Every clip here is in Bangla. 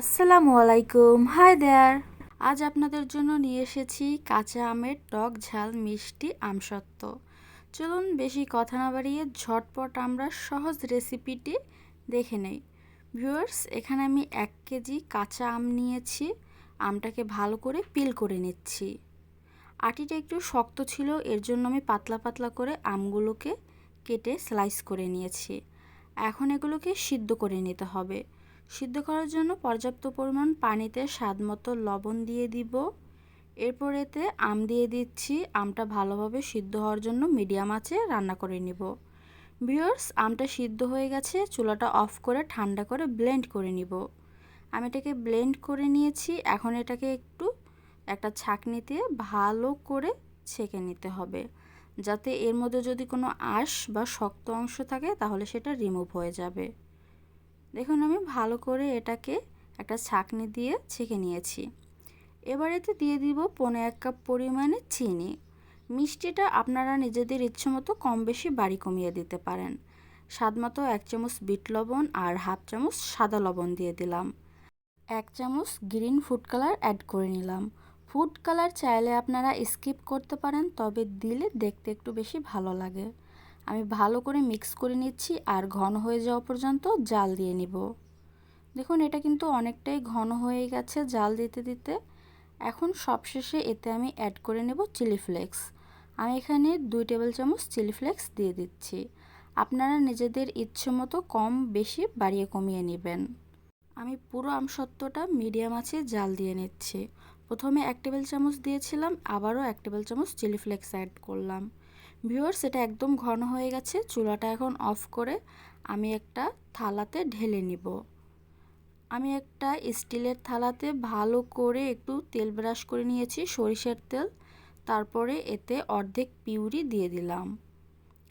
আসসালামু আলাইকুম। হাই দেয়ার আজ আপনাদের জন্য নিয়ে এসেছি কাঁচা আমের টক ঝাল মিষ্টি আমসত্ত্ব। চলুন বেশি কথা না বাড়িয়ে ঝটপট আমরা সহজ রেসিপিটি দেখে নেই। ভিউয়ার্স এখানে আমি এক কেজি কাঁচা আম নিয়েছি। আমটাকে ভালো করে পিল করে নিচ্ছি। আটিটা একটু শক্ত ছিল, এর জন্য আমি পাতলা পাতলা করে আমগুলোকে কেটে স্লাইস করে নিয়েছি। এখন এগুলোকে সিদ্ধ করে নিতে হবে। সিদ্ধ করার জন্য পর্যাপ্ত পরিমাণ পানিতে স্বাদ মতো লবণ দিয়ে দিব। এরপর এতে আম দিয়ে দিচ্ছি। আমটা ভালোভাবে সিদ্ধ হওয়ার জন্য মিডিয়াম আঁচে রান্না করে নিব। ভিউয়ার্স, আমটা সিদ্ধ হয়ে গেছে। চুলাটা অফ করে ঠান্ডা করে ব্লেন্ড করে নিব। আমি এটাকে ব্লেন্ড করে নিয়েছি। এখন এটাকে একটু একটা ছাঁকনিতে ভালো করে ছেঁকে নিতে হবে। যাতে এর মধ্যে যদি কোনো আঁশ বা শক্ত অংশ থাকে, তাহলে সেটা রিমুভ হয়ে যাবে। দেখুন, আমি ভালো করে এটাকে একটা ছাকনি দিয়ে ছেঁকে নিয়েছি। এবার এতে দিয়ে দিব পনেরো এক কাপ পরিমাণে চিনি। মিষ্টিটা আপনারা নিজেদের ইচ্ছে মতো কম বেশি বাড়ি কমিয়ে দিতে পারেন। স্বাদ মতো এক চামচ বিট লবণ আর হাফ চামচ সাদা লবণ দিয়ে দিলাম। এক চামচ গ্রিন ফুড কালার অ্যাড করে নিলাম। ফুড কালার চাইলে আপনারা স্কিপ করতে পারেন, তবে দিলে দেখতে একটু বেশি ভালো লাগে। আমি ভালো করে মিক্স করে নিচ্ছি আর ঘন হয়ে যাওয়া পর্যন্ত জাল দিয়ে নিব। দেখুন, এটা কিন্তু অনেকটাই ঘন হয়ে গেছে জাল দিতে দিতে। এখন সবশেষে এতে আমি অ্যাড করে নেব চিলি ফ্লেক্স আমি এখানে দুই টেবিল চামচ চিলি ফ্লেক্স দিয়ে দিচ্ছি। আপনারা নিজেদের ইচ্ছে মতো কম বেশি বাড়িয়ে কমিয়ে নেবেন। আমি পুরো আমসত্ত্বটা মিডিয়াম আছে জাল দিয়ে নিচ্ছি। প্রথমে এক টেবিল চামচ দিয়েছিলাম, আবারও এক টেবিল চামচ চিলি ফ্লেক্স অ্যাড করলাম। ভিউয়ার্স, এটা একদম ঘন হয়ে গেছে। চুলাটা এখন অফ করে আমি একটা থালাতে ঢেলে নিব। আমি একটা স্টিলের থালাতে ভালো করে একটু তেল ব্রাশ করে নিয়েছি, সরিষার তেল। তারপরে এতে অর্ধেক পিউরি দিয়ে দিলাম।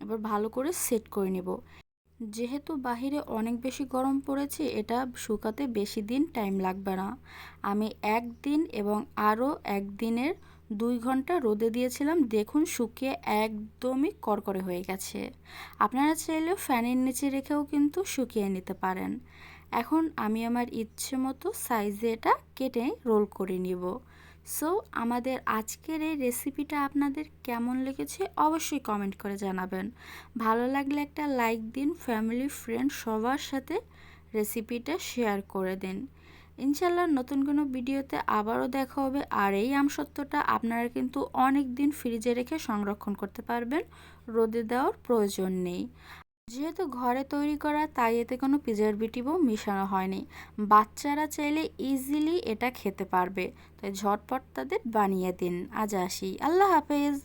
এবার ভালো করে সেট করে নেব। যেহেতু বাহিরে অনেক বেশি গরম পড়েছে, এটা শুকাতে বেশি দিন টাইম লাগবে না। আমি একদিন এবং আরও একদিনের দুই ঘণ্টা রোদে দিয়েছিলাম, দেখুন শুকিয়ে একদমই করকরে হয়ে গেছে। আপনারা চাইলেও ফ্যানের নিচে রেখেও কিন্তু শুকিয়ে নিতে পারেন। এখন আমি আমার ইচ্ছে মতো সাইজে এটা কেটে রোল করে নিব। সো আমাদের আজকের এই রেসিপিটা আপনাদের কেমন লেগেছে অবশ্যই কমেন্ট করে জানাবেন। ভালো লাগলে একটা লাইক দিন ফ্যামিলি ফ্রেন্ড সবার সাথে রেসিপিটা শেয়ার করে দিন। ইনশাল্লাহ নতুন কোনো ভিডিওতে আবারও দেখা হবে। আর এই আমসত্ত্বটা আপনারা কিন্তু অনেক দিন ফ্রিজে রেখে সংরক্ষণ করতে পারবেন। রোদে দেওয়ার প্রয়োজন নেই। যেহেতু ঘরে তৈরি করা, তাই এতে কোনো প্রিজারভেটিভও মেশানো হয়নি। বাচ্চারা চাইলে ইজিলি এটা খেতে পারবে। তাই ঝটপট তাদের বানিয়ে দিন। আজ আসি। আল্লাহ হাফেজ।